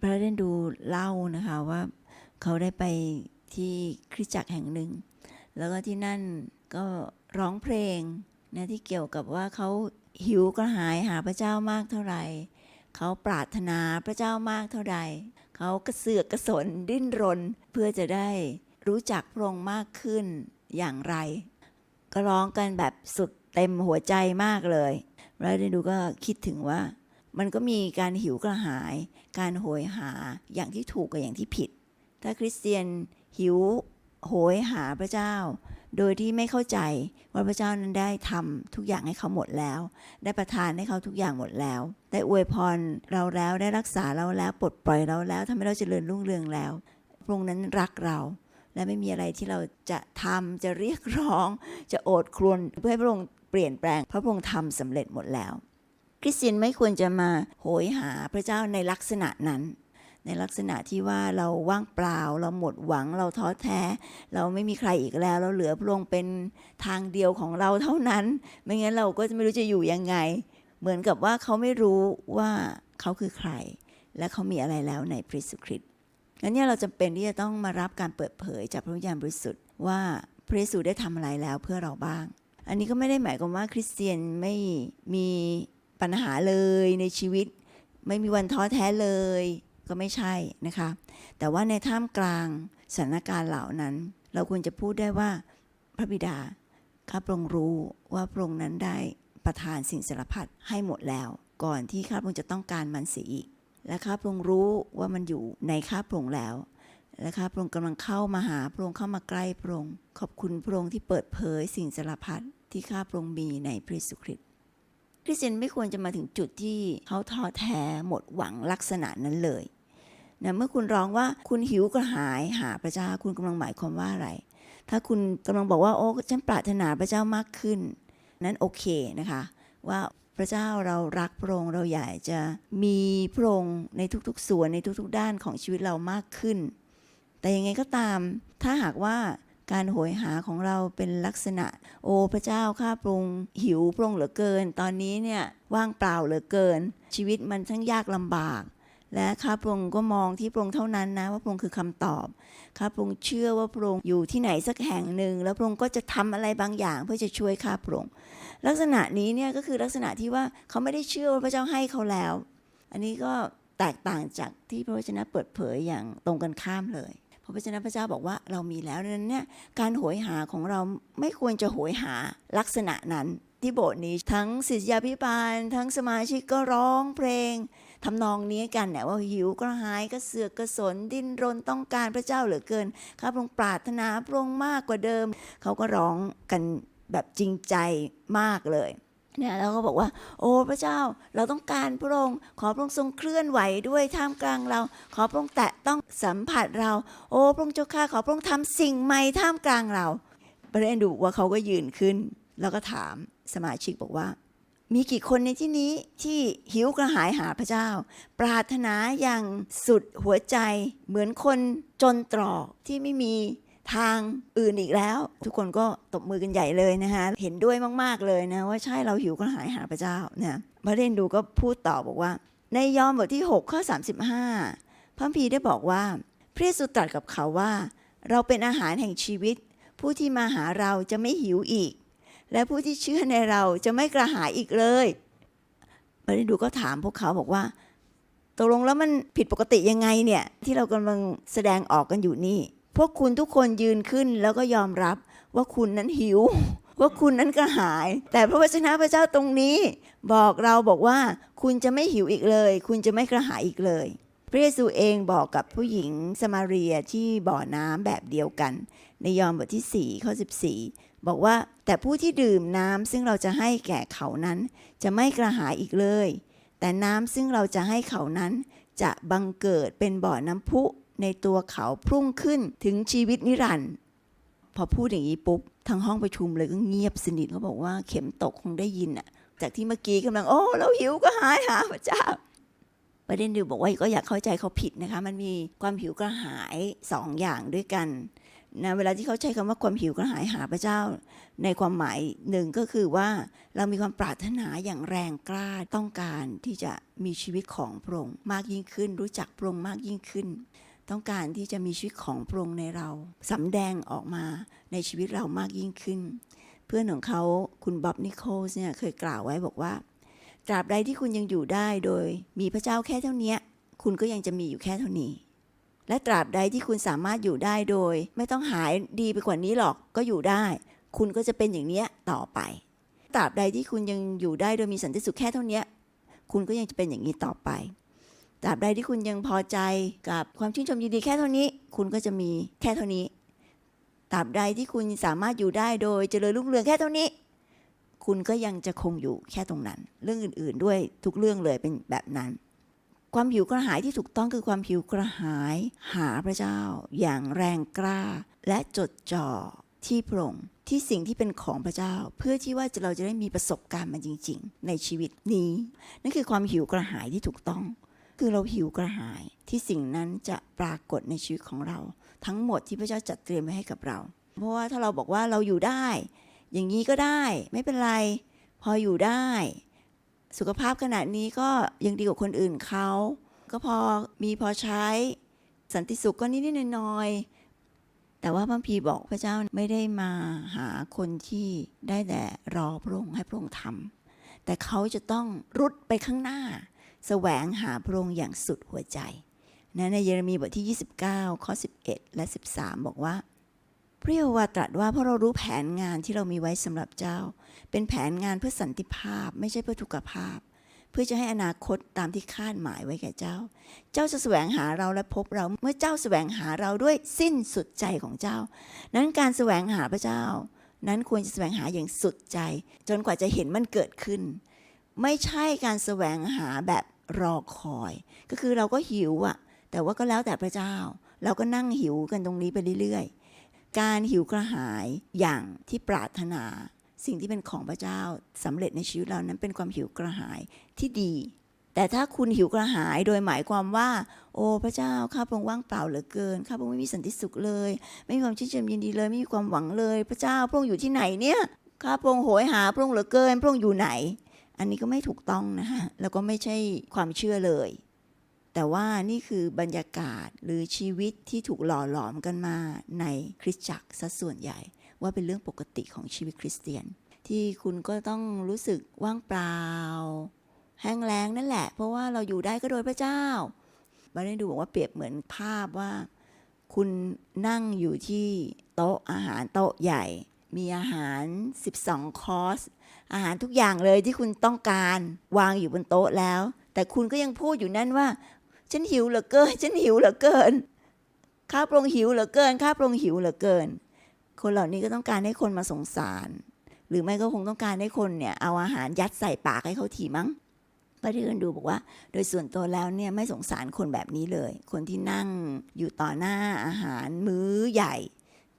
พระเดนดูเล่านะคะว่าเขาได้ไปที่คริสตจักรแห่งหนึ่ง แล้วก็ที่นั่นก็ร้องเพลงนะที่เกี่ยวกับว่าเขาหิวกระหายหาพระเจ้ามากเท่าไหร่เขาปรารถนาพระเจ้ามากเท่าใดเขากระเสือกกระสนดิ้นรน เพื่อจะได้รู้จักพระองค์มากขึ้นอย่างไร ก็ร้องกันแบบสุดเต็มหัวใจมากเลย แล้วได้ดูก็คิดถึงว่า มันก็มีการหิวกระหาย การโหยหาอย่างที่ถูกกับอย่างที่ผิด ถ้าคริสเตียนหิวโหยหาพระเจ้า โดยที่ไม่เข้าใจว่าพระเจ้านั้นได้ทำทุกอย่างให้เขาหมดแล้ว ได้ประทานให้เขาทุกอย่างหมดแล้ว ได้อวยพรเราแล้วได้รักษาเราแล้วปลดปล่อยเราแล้วทำให้เราเจริญรุ่งเรืองแล้วพระองค์นั้นรักเรา และไม่มีอะไรที่เราจะทำจะเรียกร้อง จะโอดครวญเพื่อให้พระองค์เปลี่ยนแปลงพระพระองค์ทำสำเร็จหมดแล้ว คริสเตียนไม่ควรจะมาโหยหาพระเจ้าในลักษณะนั้น ในลักษณะที่ว่าเราว่างเปล่า เราหมดหวังเราท้อแท้ เราไม่มีใครอีกแล้ว เราเหลือพระองค์เป็นทางเดียวของเราเท่านั้น ไม่งั้นเราก็จะไม่รู้จะอยู่ยังไง เหมือนกับว่าเขาไม่รู้ว่าเขาคือใคร และเขามีอะไรแล้วในพระเยซูคริสต์งั้นเนี่ยเราจำเป็นที่จะต้องมารับการเปิดเผยจากพระวิญญาณบริสุทธิ์ว่าพระเยซูได้ทำอะไรแล้วเพื่อเราบ้าง อันนี้ก็ไม่ได้หมายความว่าคริสเตียนไม่มี ปัญหาเลยในชีวิต ไม่มีวันท้อแท้เลยก็ไม่ใช่นะคะ แต่ว่าในท่ามกลางสถานการณ์เหล่านั้น เราควรจะพูดได้ว่าพระบิดาข้าพระองค์รู้ว่าพระองค์นั้นได้ประทานสิ่งสารพัดให้หมดแล้ว ก่อนที่ข้าพระองค์จะต้องการมันเสียอีก และข้าพระองค์รู้ว่ามันอยู่ในข้าพระองค์แล้ว และข้าพระองค์กำลังเข้ามาหาพระองค์เข้ามาใกล้พระองค์ขอบคุณพระองค์ที่เปิดเผยสิ่งสารพัดที่ข้าพระองค์มีในพระเยซูคริสต ริสเตียนไม่ควรจะมาถึงจุดที่เขาท้อแท้หมดหวังลักษณะนั้นเลยนะเมื่อคุณร้องว่าคุณหิวกระหายหาพระเจ้าคุณกำลังหมายความว่าอะไร ถ้าคุณกำลังบอกว่าโอ้ฉันปรารถนาพระเจ้ามากขึ้น นั้นโอเคนะคะ ว่าพระเจ้าเรารักพระองค์เราอยากจะมีพระองค์ในทุกๆส่วนในทุกๆ ด้านของชีวิตเรามากขึ้น แต่ยังไงก็ตาม ถ้าหากว่า การโหยหาของเราเป็นลักษณะ โอ้พระเจ้าข้าพระองค์หิวพระองค์เหลือเกิน ตอนนี้เนี่ยว่างเปล่าเหลือเกิน ชีวิตมันทั้งยากลำบาก และข้าพระองค์ก็มองที่พระองค์เท่านั้นนะว่าพระองค์คือคำตอบข้าพระองค์เชื่อว่าพระองค์อยู่ที่ไหนสักแห่งหนึ่ง แล้วพระองค์ก็จะทำอะไรบางอย่างเพื่อจะช่วยข้าพระองค์ลักษณะนี้เนี่ยก็คือลักษณะที่ว่าเขาไม่ได้เชื่อว่าพระเจ้าให้เขาแล้ว อันนี้ก็แตกต่างจากที่พระวจนะเปิดเผยอย่างตรงกันข้ามเลย ราะพระเจ้าพระเจ้าบอกว่าเรามีแล้วนั้นเนี่ยการโหยหาของเราไม่ควรจะโหยหาลักษณะนั้น ที่โบสถ์นี้ทั้งศิษยาพิบาล ทั้งสมาชิกก็ร้องเพลงทำนองนี้กันเนี่ยว่าหิวกระหายกระเสือกกระสนดิ้นรนต้องการพระเจ้าเหลือเกินข้าพระองค์ปรารถนาพระองค์มากกว่าเดิม เขาก็ร้องกันแบบจริงใจมากเลย เนี่ยแล้วก็บอกว่า โอ้พระเจ้าเราต้องการพระองค์ ขอพระองค์ทรงเคลื่อนไหวด้วยท่ามกลางเรา ขอพระองค์แตะต้องสัมผัสเรา โอ้พระองค์เจ้าข้าขอพระองค์ทำสิ่งใหม่ท่ามกลางเราประเด็นดูว่าเขาก็ยืนขึ้น แล้วก็ถามสมาชิกบอกว่า มีกี่คนในที่นี้ที่หิวกระหายหาพระเจ้า ปรารถนาอย่างสุดหัวใจเหมือนคนจนตรอกที่ไม่มี ทางอื่นอีกแล้ว ทุกคนก็ตบมือกันใหญ่เลยนะคะเห็นด้วยมากๆเลยนะว่าใช่เราหิวกระหายหาพระเจ้านะพระเดนดูก็พูดต่อบอกว่า ในยอห์นบทที่ 6 ข้อ 35 พระคัมภีร์ได้บอกว่าพระเยซูตรัสกับเขาว่า เราเป็นอาหารแห่งชีวิต ผู้ที่มาหาเราจะไม่หิวอีก และผู้ที่เชื่อในเราจะไม่กระหายอีกเลยพระเดนดูก็ถามพวกเขาบอกว่าตกลงแล้วมันผิดปกติยังไงเนี่ยที่เรากำลังแสดงออกกันอยู่นี่ พวกคุณทุกคนยืนขึ้นแล้วก็ยอมรับว่าคุณนั้นหิว ว่าคุณนั้นกระหาย แต่พระวจนะพระเจ้าตรงนี้ บอกเราบอกว่า คุณจะไม่หิวอีกเลย คุณจะไม่กระหายอีกเลย พระเยซูเองบอกกับผู้หญิงสมาเรียที่บ่อน้ำแบบเดียวกัน ในยอห์นบทที่4ข้อ14 บอกว่าแต่ผู้ที่ดื่มน้ำซึ่งเราจะให้แก่เขานั้น จะไม่กระหายอีกเลย แต่น้ำซึ่งเราจะให้เขานั้น จะบังเกิดเป็นบ่อน้ำพุ ในตัวเขาพุ่งขึ้นถึงชีวิตนิรันดร์พอพูดอย่างนี้ปุ๊บทางห้องประชุมเลยก็เงียบสนิทเขาบอกว่าเข็มตกคงได้ยินอะจากที่เมื่อกี้กำลังโอ้เราหิวก็หายหาพระเจ้า ประเด็นดิวบอกว่าก็อยากเข้าใจเขาผิดนะคะ มันมีความหิวกระหายสองอย่างด้วยกันนะเวลาที่เขาใช้คำว่าความหิวกระหายหาพระเจ้า ในความหมายหนึ่งก็คือว่าเรามีความปรารถนาอย่างแรงกล้าต้องการที่จะมีชีวิตของพระองค์มากยิ่งขึ้น รู้จักพระองค์มากยิ่งขึ้น ต้องการที่จะมีชีวิตของพระองค์ในเราสำแดงออกมาในชีวิตเรามากยิ่งขึ้น เพื่อนของเขาคุณบ๊อบนิโคลส์เนี่ยเคยกล่าวไว้บอกว่าตราบใดที่คุณยังอยู่ได้โดยมีพระเจ้าแค่เท่านี้คุณก็ยังจะมีอยู่แค่เท่านี้ และตราบใดที่คุณสามารถอยู่ได้โดย ไม่ต้องหายดีไปกว่านี้หรอกก็อยู่ได้ คุณก็จะเป็นอย่างเนี้ยต่อไป ตราบใดที่คุณยังอยู่ได้โดยมีสันติสุขแค่เท่านี้คุณก็ยังจะเป็นอย่างนี้ต่อไป ตราบใดที่คุณยังพอใจกับความชื่นชมยินดีแค่เท่านี้ คุณก็จะมีแค่เท่านี้ตราบใดที่คุณสามารถอยู่ได้โดยเจริญรุ่งเรืองแค่เท่านี้ คุณก็ยังจะคงอยู่แค่ตรงนั้น เรื่องอื่น ๆ ด้วยทุกเรื่องเลยเป็นแบบนั้น ความหิวกระหายที่ถูกต้องคือความหิวกระหายหาพระเจ้า อย่างแรงกล้า และจดจ่อที่พระองค์ที่สิ่งที่เป็นของพระเจ้า เพื่อที่ว่าเราจะได้มีประสบการณ์มันจริง ๆ ในชีวิตนี้ นั่นคือความหิวกระหายที่ถูกต้อง คือเราหิวกระหายที่สิ่งนั้นจะปรากฏในชีวิตของเรา ทั้งหมดที่พระเจ้าจัดเตรียมไว้ให้กับเรา เพราะว่าถ้าเราบอกว่าเราอยู่ได้ อย่างนี้ก็ได้ไม่เป็นไร พออยู่ได้ สุขภาพขนาดนี้ก็ยังดีกว่าคนอื่นเขาก็พอมีพอใช้ สันติสุขก็นิดๆหน่อยๆแต่ว่าพระพีบอกพระเจ้าไม่ได้มาหาคนที่ได้แต่รอพระองค์ให้พระองค์ทำแต่เขาจะต้องรุดไปข้างหน้า แสวงหาพระองค์อย่างสุดหัวใจนะในเยเรมีบทที่ 29 ข้อ 11 และ 13 บอกว่า พระเยโฮวาตรัสว่าเพราะเรารู้แผนงานที่เรามีไว้สำหรับเจ้า เป็นแผนงานเพื่อสันติภาพ ไม่ใช่เพื่อทุกขภาพ เพื่อจะให้อนาคตตามที่คาดหมายไว้แก่เจ้า เจ้าจะแสวงหาเราและพบเราเมื่อเจ้าแสวงหาเราด้วยสิ้นสุดใจของเจ้า นั้นการแสวงหาพระเจ้า นั้นควรจะแสวงหาอย่างสุดใจ จนกว่าจะเห็นมันเกิดขึ้น ไม่ใช่การแสวงหาแบบรอคอย ก็คือเราก็หิวอะแต่ว่าก็แล้วแต่พระเจ้า เราก็นั่งหิวกันตรงนี้ไปเรื่อยๆ การหิวกระหายอย่างที่ปรารถนา สิ่งที่เป็นของพระเจ้าสำเร็จในชีวิตเรานั้นเป็นความหิวกระหายที่ดี แต่ถ้าคุณหิวกระหายโดยหมายความว่า โอ้พระเจ้าข้าพระองค์ว่างเปล่าเหลือเกินข้าพระองค์ไม่มีสันติสุขเลย ไม่มีความชื่นชมยินดีเลย ไม่มีความหวังเลย พระเจ้าพระองค์อยู่ที่ไหนเนี่ยข้าพระองค์โหยหาพระองค์เหลือเกิน พระองค์อยู่ไหน อันนี้ก็ไม่ถูกต้องนะคะแล้วก็ไม่ใช่ความเชื่อเลย แต่ว่านี่คือบรรยากาศหรือชีวิตที่ถูกหล่อหลอมกันมาในคริสตจักรซะส่วนใหญ่ ว่าเป็นเรื่องปกติของชีวิตคริสเตียน ที่คุณก็ต้องรู้สึกว่างเปล่า แห้งแล้งนั่นแหละ เพราะว่าเราอยู่ได้ก็โดยพระเจ้าบาได้ดูบอกว่าเปรียบเหมือนภาพว่า คุณนั่งอยู่ที่โต๊ะอาหารโต๊ะใหญ่ มีอาหาร 12 คอร์ส อาหารทุกอย่างเลยที่คุณต้องการวางอยู่บนโต๊ะแล้ว แต่คุณก็ยังพูดอยู่นั่นว่า ฉันหิวเหลือเกิน ฉันหิวเหลือเกิน ข้าพรงหิวเหลือเกิน ข้าพรงหิวเหลือเกิน คนเหล่านี้ก็ต้องการให้คนมาสงสาร หรือไม่ก็คงต้องการให้คนเนี่ยเอาอาหารยัดใส่ปากให้เขาทีมั้งป้าที่เอินดูบอกว่า โดยส่วนตัวแล้วเนี่ยไม่สงสารคนแบบนี้เลย คนที่นั่งอยู่ต่อหน้าอาหารมื้อใหญ่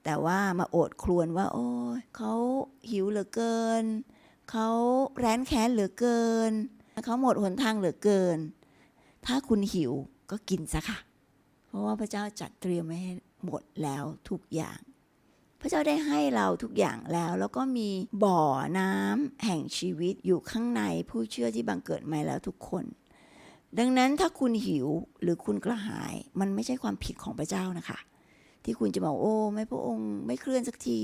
แต่ว่ามาโอดครวญว่า โอ้ยเขาหิวเหลือเกิน เขาแร้นแค้นเหลือเกิน เขาหมดหนทางเหลือเกิน ถ้าคุณหิวก็กินซะค่ะ เพราะว่าพระเจ้าจัดเตรียมไว้ให้หมดแล้วทุกอย่าง พระเจ้าได้ให้เราทุกอย่างแล้ว แล้วก็มีบ่อน้ำแห่งชีวิตอยู่ข้างในผู้เชื่อที่บังเกิดใหม่แล้วทุกคน ดังนั้นถ้าคุณหิวหรือคุณกระหาย มันไม่ใช่ความผิดของพระเจ้านะคะ ที่คุณจะบอกโอ้ไม่พระองค์ไม่เคลื่อนสักที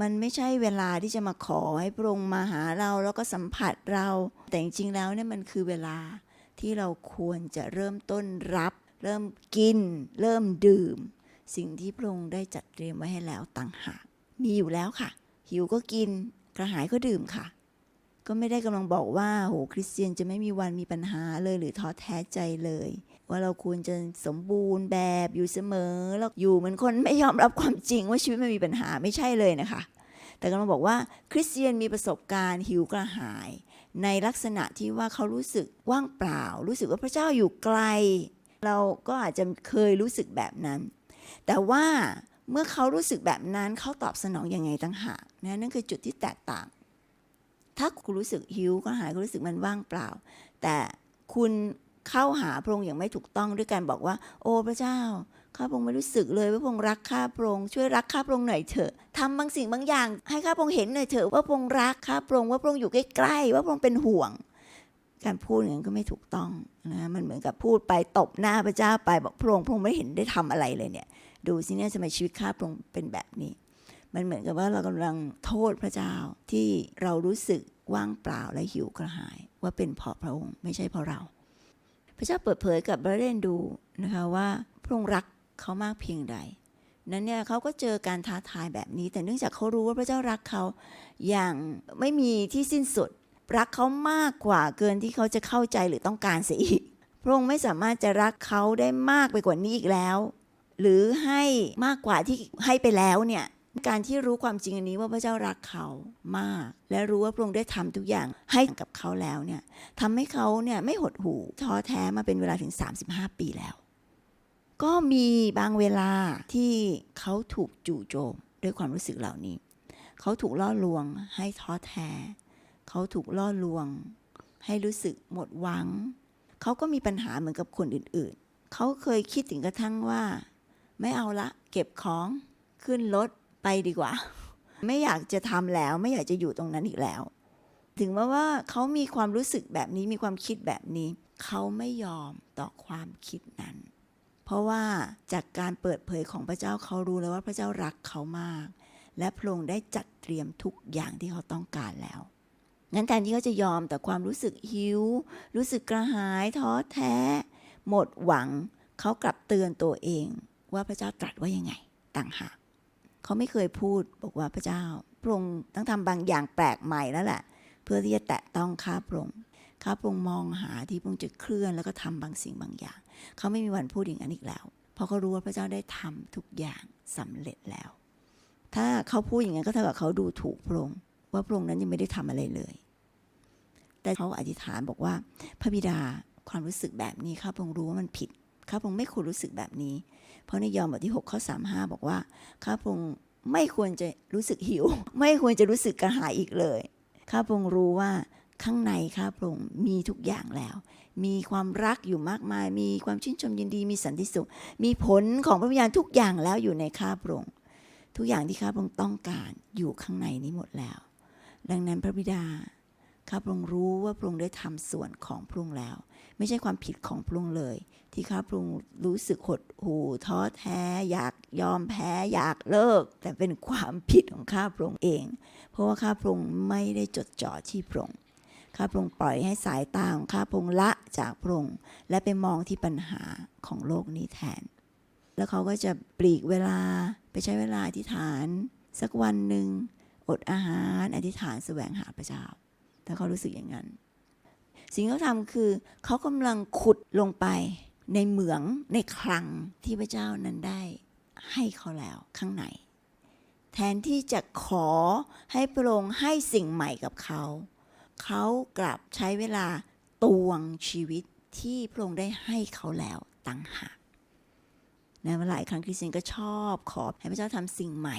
มันไม่ใช่เวลาที่จะมาขอให้พระองค์มาหาเราแล้วก็สัมผัสเรา แต่จริงๆแล้วเนี่ยมันคือเวลาที่เราควรจะเริ่มต้นรับ เริ่มกิน เริ่มดื่ม สิ่งที่พระองค์ได้จัดเตรียมไว้ให้แล้วต่างหากมีอยู่แล้วค่ะ หิวก็กินกระหายก็ดื่มค่ะ ก็ไม่ได้กำลังบอกว่าโหคริสเตียนจะไม่มีวันมีปัญหาเลยหรือท้อแท้ใจเลย ว่าเราควรจะสมบูรณ์แบบอยู่เสมอแล้วอยู่เหมือนคนไม่ยอมรับความจริงว่าชีวิตไม่มีปัญหาไม่ใช่เลยนะคะ แต่กำลังบอกว่าคริสเตียนมีประสบการณ์หิวกระหาย ในลักษณะที่ว่าเขารู้สึกว่างเปล่า รู้สึกว่าพระเจ้าอยู่ไกล เราก็อาจจะเคยรู้สึกแบบนั้น แต่ว่าเมื่อเขารู้สึกแบบนั้นเขาตอบสนองยังไงต่างหากนะนั่นคือจุดที่แตกต่าง ถ้าคุณรู้สึกหิวก็หายคุณรู้สึกมันว่างเปล่า แต่คุณเข้าหาพระองค์อย่างไม่ถูกต้องด้วยการบอกว่า โอ้พระเจ้าข้าพระองค์ไม่รู้สึกเลยว่าพระองค์รักข้าพระองค์ช่วยรักข้าพระองค์หน่อยเถอะทำบางสิ่งบางอย่าง ให้ข้าพระองค์เห็นหน่อยเถอะว่าพระองค์รักข้าพระองค์ว่าพระองค์อยู่ใกล้ๆว่าพระองค์เป็นห่วง การพูดอย่างนั้นก็ไม่ถูกต้องนะมันเหมือนกับพูดไปตบหน้าพระเจ้าไปบอกพระองค์พระองค์ไม่เห็นได้ทำอะไรเลยเนี่ย ดูสิเนี่ยทำไมชีวิตข้าพระองค์เป็นแบบนี้ มันเหมือนกับว่าเรากำลังโทษพระเจ้าที่เรารู้สึกว่างเปล่าและหิวกระหาย ว่าเป็นเพราะพระองค์ไม่ใช่เพราะเรา พระเจ้าเปิดเผยกับบรเรนดูนะคะว่าพระองค์รักเขามากเพียงใด นั้นเนี่ยเขาก็เจอการท้าทายแบบนี้ แต่เนื่องจากเขารู้ว่าพระเจ้ารักเขาอย่างไม่มีที่สิ้นสุด รักเขามากกว่าเกินที่เขาจะเข้าใจหรือต้องการเสียอีก พระองค์ไม่สามารถจะรักเขาได้มากไปกว่านี้อีกแล้ว หรือให้มากกว่าที่ให้ไปแล้วเนี่ย การที่รู้ความจริงอันนี้ว่าพระเจ้ารักเขามาก และรู้ว่าพระองค์ได้ทำทุกอย่างให้กับเขาแล้วเนี่ยทำให้เขาเนี่ยไม่หดหู่ท้อแท้มาเป็นเวลาถึง 35 ปีแล้ว ก็มีบางเวลาที่เขาถูกจู่โจมด้วยความรู้สึกเหล่านี้ เขาถูกล่อลวงให้ท้อแท้ เขาถูกล่อลวง ให้รู้สึกหมดหวัง เขาก็มีปัญหาเหมือนกับคนอื่นๆ เขาเคยคิดถึงกระทั่งว่า ไม่เอาละ เก็บของขึ้นรถ ไปดีกว่า ไม่อยากจะทำแล้ว ไม่อยากจะอยู่ตรงนั้นอีกแล้ว ถึงแม้ว่าเขามีความรู้สึกแบบนี้มีความคิดแบบนี้ เขาไม่ยอมต่อความคิดนั้น เพราะว่าจากการเปิดเผยของพระเจ้าเขารู้แล้วว่าพระเจ้ารักเขามาก และพระองค์ได้จัดเตรียมทุกอย่างที่เขาต้องการแล้วงั้นแทนที่เขาจะยอมแต่ความรู้สึกหิว รู้สึกกระหายท้อแท้ หมดหวังเขากลับเตือนตัวเองว่าพระเจ้าตรัสว่ายังไง ต่างหาก เขาไม่เคยพูดบอกว่าพระเจ้า พระองค์ต้องทำบางอย่างแปลกใหม่แล้วแหละ เพื่อที่จะแตะต้องข้าพระองค์ข้าพระองค์มองหาที่พระองค์จะเคลื่อนแล้วก็ทำบางสิ่งบางอย่าง เขาไม่มีวันพูดอย่างนั้นอีกแล้ว เพราะเขารู้ว่าพระเจ้าได้ทำทุกอย่างสำเร็จแล้ว ถ้าเขาพูดอย่างนั้นก็เท่ากับเขาดูถูกพระองค์ว่าพระองค์นั้นยังไม่ได้ทำอะไรเลย แต่เขาอธิษฐานบอกว่า พระบิดาความรู้สึกแบบนี้ข้าพระองค์รู้ว่ามันผิด ข้าพงค์ไม่ควรรู้สึกแบบนี้ เพราะในยอห์นบทที่6ข้อ35 บอกว่าข้าพงค์ไม่ควรจะรู้สึกหิว ไม่ควรจะรู้สึกกระหายอีกเลยข้าพงค์รู้ว่าข้างในข้าพงค์มีทุกอย่างแล้ว มีความรักอยู่มากมาย มีความชื่นชมยินดี มีสันติสุข มีผลของพระวิญญาณทุกอย่างแล้วอยู่ในข้าพงค์ทุกอย่างที่ข้าพงค์ต้องการอยู่ข้างในนี้หมดแล้ว ดังนั้นพระบิดา ข้าพระองค์รู้ว่าพระองค์ได้ทำส่วนของพระองค์แล้ว ไม่ใช่ความผิดของพระองค์เลย ที่ข้าพระองค์รู้สึกหดหู่ท้อแท้ อยากยอมแพ้อยากเลิก แต่เป็นความผิดของข้าพระองค์เอง เพราะว่าข้าพระองค์ไม่ได้จดจ่อที่พระองค์ข้าพระองค์ปล่อยให้สายตาของข้าพระองค์ละจากพระองค์และไปมองที่ปัญหาของโลกนี้แทน แล้วเขาก็จะปลีกเวลาไปใช้เวลาอธิษฐาน สักวันหนึ่งอดอาหารอธิษฐานแสวงหาพระเจ้า ถ้าเขารู้สึกอย่างนั้น สิ่งที่เขาทำคือ เขากำลังขุดลงไปในเหมืองในคลังที่พระเจ้านั้นได้ให้เขาแล้วข้างใน แทนที่จะขอให้พระองค์ให้สิ่งใหม่กับเขา เขากลับใช้เวลาตวงชีวิตที่พระองค์ได้ให้เขาแล้วต่างหากนะหลายครั้งคริสเตียนก็ชอบขอให้พระเจ้าทำสิ่งใหม่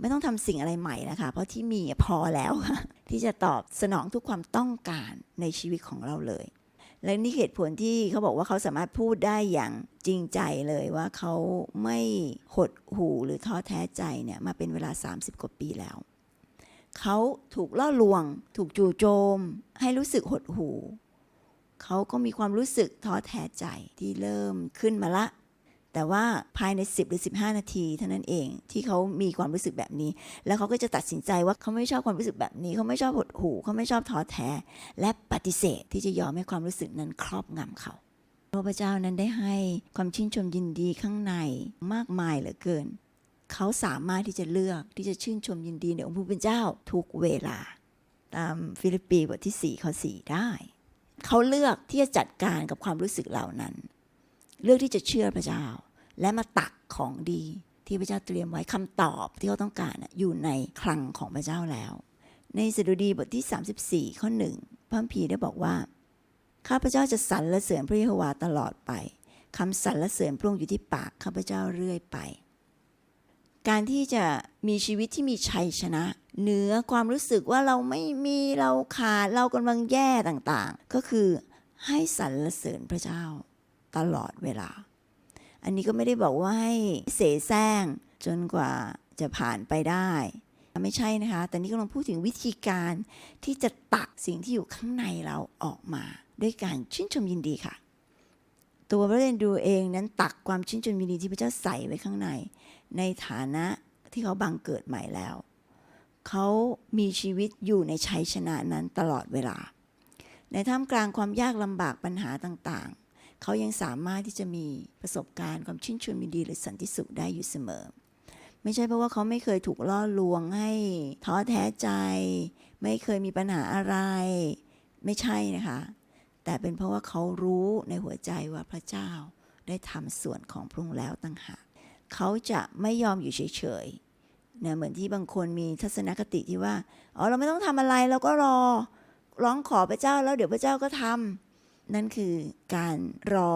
ไม่ต้องทำสิ่งอะไรใหม่แล้วค่ะเพราะที่มีพอแล้วค่ะที่จะตอบสนองทุกความต้องการในชีวิตของเราเลย และนี่เหตุผลที่เขาบอกว่าเขาสามารถพูดได้อย่างจริงใจเลยว่าเขาไม่หดหู่หรือท้อแท้ใจเนี่ยมาเป็นเวลา 30 กว่าปีแล้ว เขาถูกล่อลวง ถูกจู่โจม ให้รู้สึกหดหู่เขาก็มีความรู้สึกท้อแท้ใจที่เริ่มขึ้นมาละ แต่ว่าภายใน 10 หรือ 15 นาทีเท่านั้นเองที่เขามีความรู้สึกแบบนี้ แล้วเขาก็จะตัดสินใจว่าเขาไม่ชอบความรู้สึกแบบนี้ เขาไม่ชอบหดหู่เขาไม่ชอบท้อแท้ และปฏิเสธที่จะยอมให้ความรู้สึกนั้นครอบงำเขาพระเจ้านั้นได้ให้ความชื่นชมยินดีข้างในมากมายเหลือเกิน เขาสามารถที่จะเลือกที่จะชื่นชมยินดีในองค์ผู้เป็นเจ้าทุกเวลา ตามฟิลิปปีบทที่4ข้อ4ได้ เขาเลือกที่จะจัดการกับความรู้สึกเหล่านั้น เลือกที่จะเชื่อพระเจ้า และมาตักของดีที่พระเจ้าเตรียมไว้คำตอบที่เขาต้องการอยู่ในคลังของพระเจ้าแล้ว ในสดุดีบทที่ 34 ข้อหนึ่งพระคัมภีได้บอกว่า ข้าพเจ้าจะสรรและเสริญพระเยโฮวาตลอดไปคำสรรและเสริญพระองค์อยู่ที่ปากข้าพเจ้าเรื่อยไป การที่จะมีชีวิตที่มีชัยชนะ เหนือความรู้สึกว่าเราไม่มีเราขาดเรากำลังแย่ต่างๆ ก็คือให้สรรเสริญพระเจ้า ตลอดเวลา อันนี้ก็ไม่ได้บอกว่าให้เสแสร้งจนกว่าจะผ่านไปได้ ไม่ใช่นะคะ แต่นี่กำลังพูดถึงวิธีการที่จะตักสิ่งที่อยู่ข้างในเราออกมา ด้วยการชื่นชมยินดีค่ะ ตัวพระเรนดูเองนั้นตักความชื่นชมยินดีที่พระเจ้าใส่ไว้ข้างใน ในฐานะที่เขาบังเกิดใหม่แล้ว เขามีชีวิตอยู่ในชัยชนะนั้นตลอดเวลา ในท่ามกลางความยากลำบากปัญหาต่างๆ เขายังสามารถที่จะมีประสบการณ์ความชื่นชมยินดีหรือสันติสุขได้อยู่เสมอ ไม่ใช่เพราะว่าเขาไม่เคยถูกล่อลวงให้ท้อแท้ใจ ไม่เคยมีปัญหาอะไร ไม่ใช่นะคะ แต่เป็นเพราะว่าเขารู้ในหัวใจว่าพระเจ้าได้ทำส่วนของพระองค์แล้วต่างหากเขาจะไม่ยอมอยู่เฉยๆนะเหมือนที่บางคนมีทัศนคติที่ว่า อ๋อ เราไม่ต้องทำอะไรเราก็รอ ร้องขอพระเจ้าแล้วเดี๋ยวพระเจ้าก็ทำ นั่นคือการรอ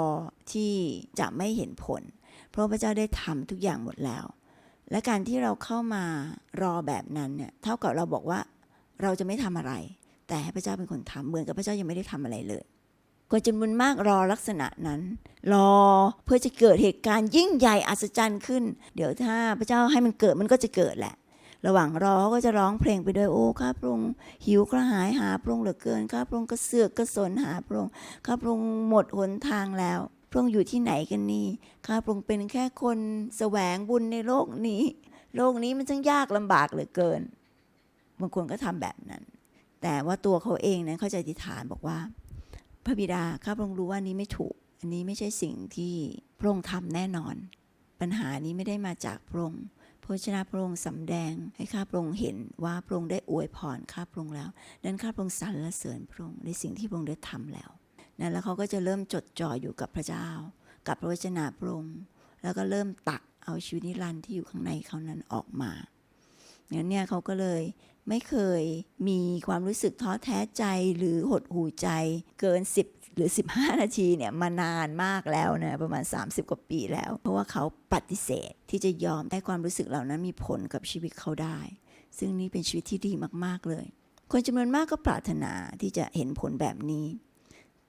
ที่จะไม่เห็นผล เพราะพระเจ้าได้ทำทุกอย่างหมดแล้ว และการที่เราเข้ามารอแบบนั้นเนี่ยเท่ากับเราบอกว่าเราจะไม่ทำอะไร แต่ให้พระเจ้าเป็นคนทำเหมือนกับพระเจ้ายังไม่ได้ทำอะไรเลยคนจำนวนมากรอลักษณะนั้น รอเพื่อจะเกิดเหตุการณ์ยิ่งใหญ่อัศจรรย์ขึ้น เดี๋ยวถ้าพระเจ้าให้มันเกิดมันก็จะเกิดแหละ ระหว่างรอก็จะร้องเพลงไปด้วยโอ้ข้าพระองค์หิวกระหายหาพระองค์เหลือเกินข้าพระองค์กระเสือกกระสนหาพระองค์ข้าพระองค์หมดหนทางแล้วพระองค์อยู่ที่ไหนกันนี่ข้าพระองค์เป็นแค่คนแสวงบุญในโลกนี้ โลกนี้มันช่างยากลำบากเหลือเกินบางคนก็ทำแบบนั้น แต่ว่าตัวเขาเองนั้นเขาจะอธิษฐานบอกว่า พระบิดาข้าพระองค์รู้ว่านี้ไม่ถูก อันนี้ไม่ใช่สิ่งที่พระองค์ทำแน่นอน ปัญหานี้ไม่ได้มาจากพระองค์ ระชนะพระองค์สำแดงให้ข้าพระองค์เห็นว่าพระองค์ได้อวยพรข้าพระองค์แล้ว นั้นข้าพระองค์สรรเสริญพระองค์ในสิ่งที่พระองค์ได้ทำแล้วนั่นแล้วเขาก็จะเริ่มจดจ่ออยู่กับพระเจ้า กับพระวจนะพระองค์แล้วก็เริ่มตักเอาชีวิตนิรันดร์ที่อยู่ข้างในเขานั้นออกมางั้นเนี่ยเขาก็เลยไม่เคยมีความรู้สึกท้อแท้ใจหรือหดหู่ใจเกิน 10 หรือ 15 นาทีเนี่ยมานานมากแล้วนะประมาณ 30 กว่าปีแล้ว เพราะว่าเขาปฏิเสธที่จะยอมให้ความรู้สึกเหล่านั้นมีผลกับชีวิตเขาได้ ซึ่งนี่เป็นชีวิตที่ดีมากๆเลย คนจำนวนมากก็ปรารถนาที่จะเห็นผลแบบนี้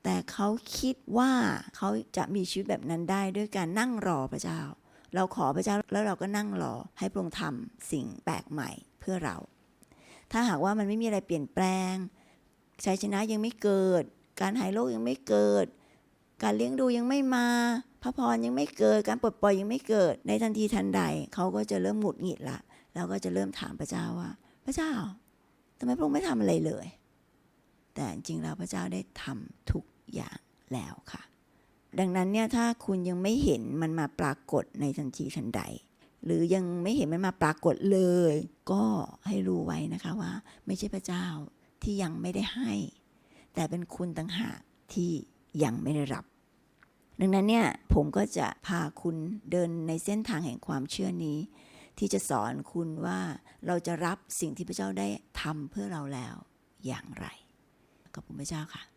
แต่เขาคิดว่าเขาจะมีชีวิตแบบนั้นได้ด้วยการนั่งรอพระเจ้า เราขอพระเจ้าแล้วเราก็นั่งรอให้พระองค์ทำสิ่งแปลกใหม่เพื่อเรา ถ้าหากว่ามันไม่มีอะไรเปลี่ยนแปลงชัยชนะยังไม่เกิด การหายโรคยังไม่เกิด การเลี้ยงดูยังไม่มา พระพรยังไม่เกิด การปลดปล่อยยังไม่เกิด ในทันทีทันใดเขาก็จะเริ่มหงุดหงิดละแล้วก็จะเริ่มถามพระเจ้าว่า พระเจ้าทำไมพระองค์ไม่ทำอะไรเลย แต่จริงแล้วพระเจ้าได้ทำทุกอย่างแล้วค่ะ ดังนั้นเนี่ยถ้าคุณยังไม่เห็นมันมาปรากฏในทันทีทันใด หรือยังไม่เห็นมันมาปรากฏเลย ก็ให้รู้ไว้นะคะว่า ไม่ใช่พระเจ้าที่ยังไม่ได้ให้ แต่เป็นคุณต่างหากที่ยังไม่ได้รับ ดังนั้นเนี่ยผมก็จะพาคุณเดินในเส้นทางแห่งความเชื่อนี้ ที่จะสอนคุณว่าเราจะรับสิ่งที่พระเจ้าได้ทำเพื่อเราแล้วอย่างไร ขอบคุณพระเจ้าค่ะ